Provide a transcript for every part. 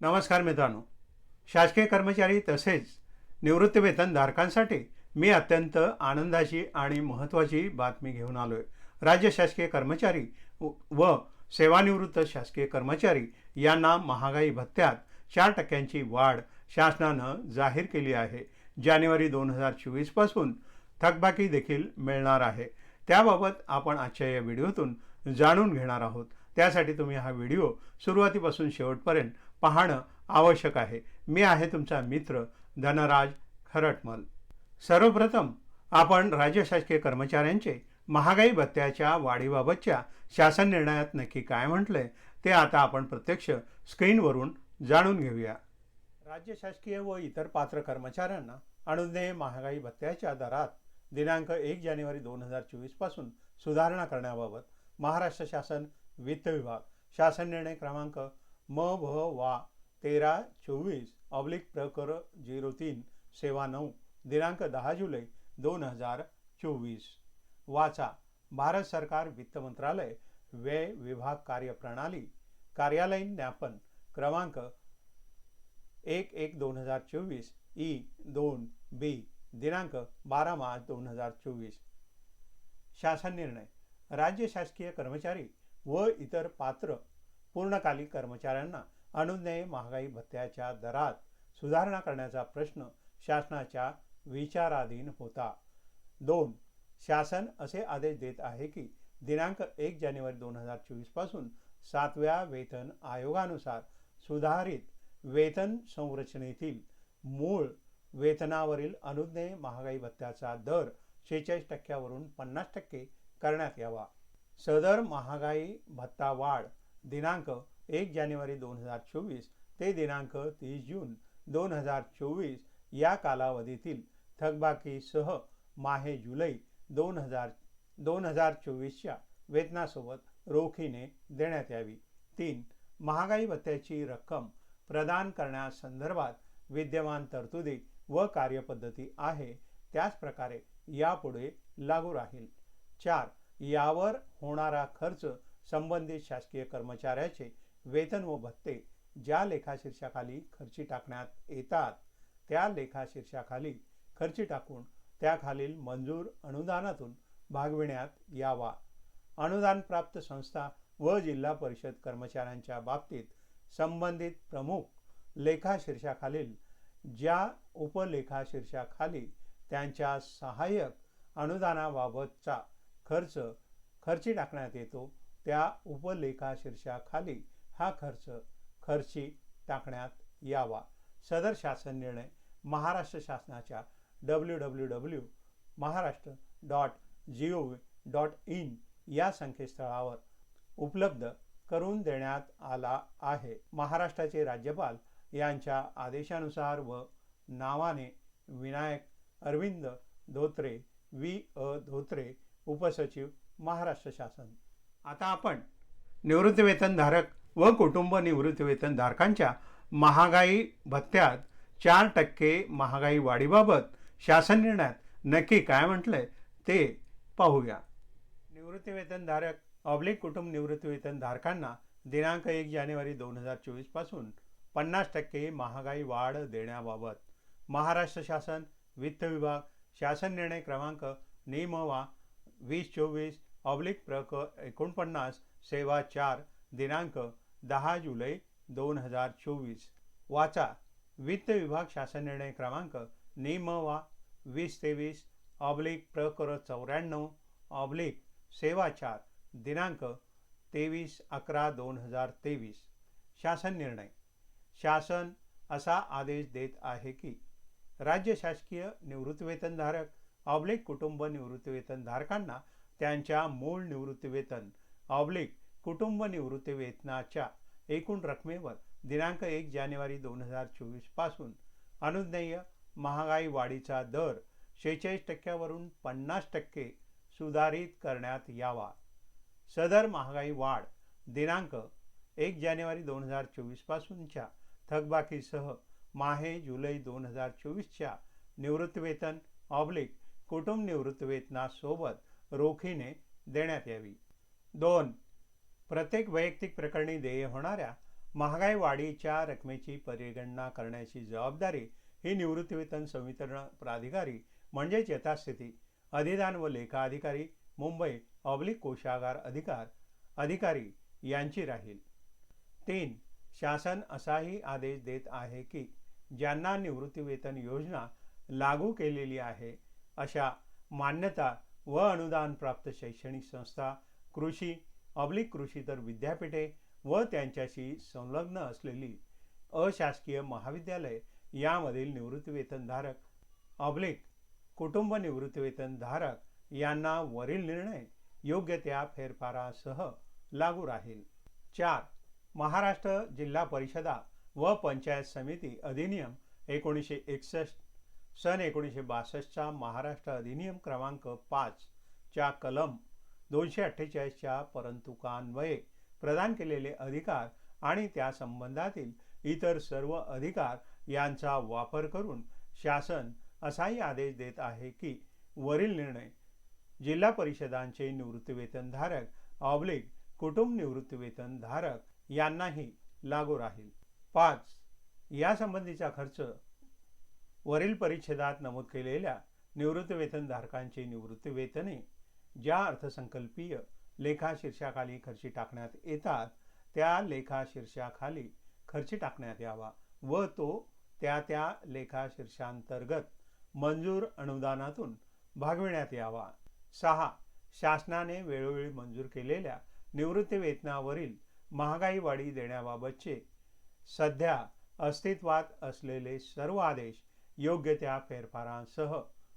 नमस्कार मित्रांनो. शासकीय कर्मचारी तसेच निवृत्तीवेतनधारकांसाठी मी अत्यंत आनंदाची आणि महत्त्वाची बातमी घेऊन आलो आहे राज्य शासकीय कर्मचारी व- व सेवानिवृत्त शासकीय कर्मचारी यांना महागाई भत्त्यात चार टक्क्यांची वाढ शासनानं जाहीर केली आहे. जानेवारी दोन हजार चोवीसपासून थकबाकी देखील मिळणार आहे. त्याबाबत आपण आजच्या या व्हिडिओतून जाणून घेणार आहोत. त्यासाठी तुम्ही हा व्हिडिओ सुरुवातीपासून शेवटपर्यंत पाहणं आवश्यक आहे. मी आहे तुमचा मित्र धनराज खरटमल. सर्वप्रथम आपण राज्य शासकीय कर्मचाऱ्यांचे महागाई भत्त्याच्या वाढीबाबतच्या शासन निर्णयात नक्की काय म्हटलंय ते आता आपण प्रत्यक्ष स्क्रीनवरून जाणून घेऊया. राज्य शासकीय व इतर पात्र कर्मचाऱ्यांना अनुज्ञेय महागाई भत्त्याच्या दरात दिनांक एक जानेवारी दोन हजार चोवीसपासून सुधारणा करण्याबाबत महाराष्ट्र शासन वित्त विभाग शासन निर्णय क्रमांक म भ वा तेरा चोवीस ऑब्लिक प्रकर झिरो तीन सेवा नऊ दिनांक दहा जुलै दोन हजार चोवीस. वाचा. भारत सरकार वित्त मंत्रालय व्यय विभाग कार्यप्रणाली कार्यालयीन ज्ञापन क्रमांक एक एक दोन हजार चोवीस ई दोन बी दिनांक बारा मार्च दोन हजार चोवीस. शासन निर्णय. राज्य शासकीय कर्मचारी व इतर पात्र पूर्णकालीन कर्मचाऱ्यांना अनुज्ञेय महागाई भत्त्याच्या दरात सुधारणा करण्याचा प्रश्न शासनाच्या विचाराधीन होता. दोन शासन असे आदेश देत आहे की दिनांक एक जानेवारी दोन हजार चोवीसपासून सातव्या वेतन आयोगानुसार सुधारित वेतन संरचनेतील मूळ वेतनावरील अनुज्ञेय महागाई भत्त्याचा दर शेहेचाळीस टक्क्यावरून पन्नास टक्के करण्यात यावा. सदर महागाई भत्ता वाढ दिनांक एक जानेवारी दोन हजार चोवीस ते दिनांक तीस जून दोन हजार चोवीस या कालावधीतील थकबाकीसह माहे जुलै दोन हजार दोन हजार चोवीसच्या वेतनासोबत रोखीने देण्यात यावी. तीन महागाई भत्त्याची रक्कम प्रदान करण्यासंदर्भात विद्यमान तरतुदी व कार्यपद्धती आहे त्याचप्रकारे यापुढे लागू राहील. चार यावर होणारा खर्च संबंधित शासकीय कर्मचाऱ्याचे वेतन व भत्ते ज्या लेखाशीर्षाखाली खर्ची टाकण्यात येतात त्या लेखाशीर्षाखाली खर्ची टाकून त्याखालील मंजूर अनुदानातून भागविण्यात यावा. अनुदान प्राप्त संस्था व जिल्हा परिषद कर्मचाऱ्यांच्या बाबतीत संबंधित प्रमुख लेखाशीर्षाखालील ज्या उपलेखाशीर्षाखाली त्यांच्या सहाय्यक अनुदानाबाबतचा खर्च खर्ची टाकण्यात येतो त्या उपलेखाशीर्षाखाली हा खर्च खर्ची टाकण्यात यावा. सदर शासन निर्णय महाराष्ट्र शासनाच्या W W W Maharashtra dot G O V dot in या संकेतस्थळावर उपलब्ध करून देण्यात आला आहे. महाराष्ट्राचे राज्यपाल यांच्या आदेशानुसार व नावाने विनायक अरविंद धोत्रे वि अ. धोत्रे उपसचिव महाराष्ट्र शासन आता आपण निवृत्तीवेतनधारक व कुटुंब निवृत्तीवेतनधारकांच्या महागाई भत्त्यात चार टक्के महागाई वाढीबाबत शासन निर्णयात नक्की काय म्हटलंय ते पाहूया. निवृत्तीवेतनधारक ऑब्लिक कुटुंब निवृत्तीवेतनधारकांना दिनांक एक जानेवारी दोन हजार चोवीसपासून पन्नास टक्के महागाई वाढ देण्याबाबत महाराष्ट्र शासन वित्त विभाग शासन निर्णय क्रमांक नियमवा वीस चोवीस ऑब्लिक प्रक एकोणपन्नास सेवा चार दिनांक दहा जुलै दोन हजार चोवीस. वाचा. वित्त विभाग शासन निर्णय क्रमांक नियमवा वीस तेवीस ऑब्लिक प्रकर चौऱ्याण्णव ऑब्लिक सेवा चार दिनांक तेवीस अकरा दोन हजार तेवीस. शासन निर्णय. शासन असा आदेश देत आहे की राज्य शासकीय निवृत्तीवेतनधारक ऑब्लिक कुटुंब निवृत्तीवेतनधारकांना त्यांच्या मूळ निवृत्तीवेतन ऑब्लिक कुटुंब निवृत्तीवेतनाच्या एकूण रकमेवर दिनांक एक जानेवारी दोन हजार चोवीसपासून अनुज्ञेय महागाई वाढीचा दर शेहेचाळीस टक्क्यावरून पन्नास टक्के सुधारित करण्यात यावा. सदर महागाई वाढ दिनांक एक जानेवारी दोन हजार चोवीस पासूनच्या थकबाकीसह माहे जुलै दोन हजार चोवीसच्या निवृत्तीवेतन ऑब्लिक कुटुंब निवृत्तीवेतनासोबत रोखीने देण्यात यावी. दोन प्रत्येक वैयक्तिक प्रकरणी देय होणाऱ्या महागाई वाढीच्या रकमेची परिगणना करण्याची जबाबदारी ही निवृत्तीवेतन संवितरण प्राधिकारी म्हणजेच यथास्थिती अधिदान व लेखा अधिकारी मुंबई ऑब्लिक कोशागार अधिकार अधिकारी यांची राहील. तीन शासन असाही आदेश देत आहे की ज्यांना निवृत्तीवेतन योजना लागू केलेली आहे अशा मान्यता व अनुदान प्राप्त शैक्षणिक संस्था कृषी ऑब्लिक कृषीतर विद्यापीठे व त्यांच्याशी संलग्न असलेली अशासकीय महाविद्यालय यामधील निवृत्तीवेतनधारक ऑब्लिक कुटुंब निवृत्तीवेतनधारक यांना वरील निर्णय योग्य त्या फेरफारासह लागू राहील. चार महाराष्ट्र जिल्हा परिषदा व पंचायत समिती अधिनियम एकोणीसशे एकसष्ट सन एकोणीसशे बासष्टचा महाराष्ट्र अधिनियम क्रमांक पाचच्या कलम दोनशे अठ्ठेचाळीसच्या परंतुकान्वये प्रदान केलेले अधिकार आणि त्या संबंधातील इतर सर्व अधिकार यांचा वापर करून शासन असाही आदेश देत आहे की वरील निर्णय जिल्हा परिषदांचे निवृत्तीवेतनधारक ऑब्लिक कुटुंब निवृत्तीवेतनधारक यांनाही लागू राहील. पाच यासंबंधीचा खर्च वरील परिच्छेदात नमूद केलेल्या निवृत्तीवेतनधारकांची निवृत्तीवेतने ज्या अर्थसंकल्पीय लेखा शीर्षाखाली खर्ची टाकण्यात येतात त्या लेखा शीर्षाखाली खर्ची टाकण्यात यावा व तो त्या त्या लेखा शीर्षांतर्गत मंजूर अनुदानातून भागविण्यात यावा. सहा. शासनाने वेळोवेळी मंजूर केलेल्या निवृत्तीवेतनावरील महागाई वाढी देण्याबाबतचे सध्या अस्तित्वात असलेले सर्व आदेश योग्य त्या फेरफारांसह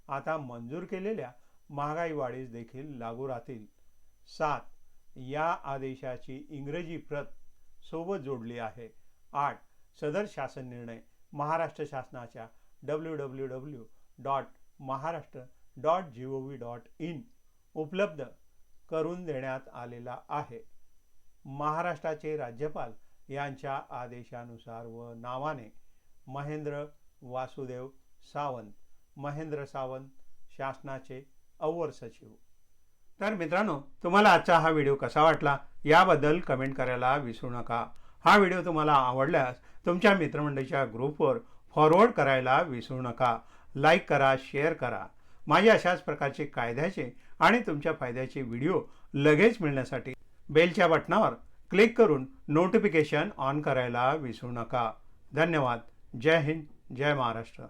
आता मंजूर केलेल्या महागाई वाढीस देखील लागू राहतील. सात या आदेशाची इंग्रजी प्रत सोबत जोडली आहे. आठ सदर शासन निर्णय महाराष्ट्र शासनाच्या W W W dot Maharashtra dot G O V dot in उपलब्ध करून देण्यात आलेला आहे. महाराष्ट्राचे राज्यपाल यांच्या आदेशानुसार व नावाने महेंद्र वासुदेव सावंत महेंद्र सावंत शासनाचे अव्वर सचिव. तर मित्रांनो तुम्हाला आजचा हा व्हिडिओ कसा वाटला याबद्दल कमेंट करायला विसरू नका. हा व्हिडिओ तुम्हाला आवडल्यास तुमच्या मित्रमंडळीच्या ग्रुपवर फॉरवर्ड करायला विसरू नका. लाईक करा शेअर करा. माझ्या अशाच प्रकारचे कायद्याचे आणि तुमच्या फायद्याचे व्हिडिओ लगेच मिळण्यासाठी बेलच्या बटनावर क्लिक करून नोटिफिकेशन ऑन करायला विसरू नका. धन्यवाद. जय हिंद. जय महाराष्ट्र.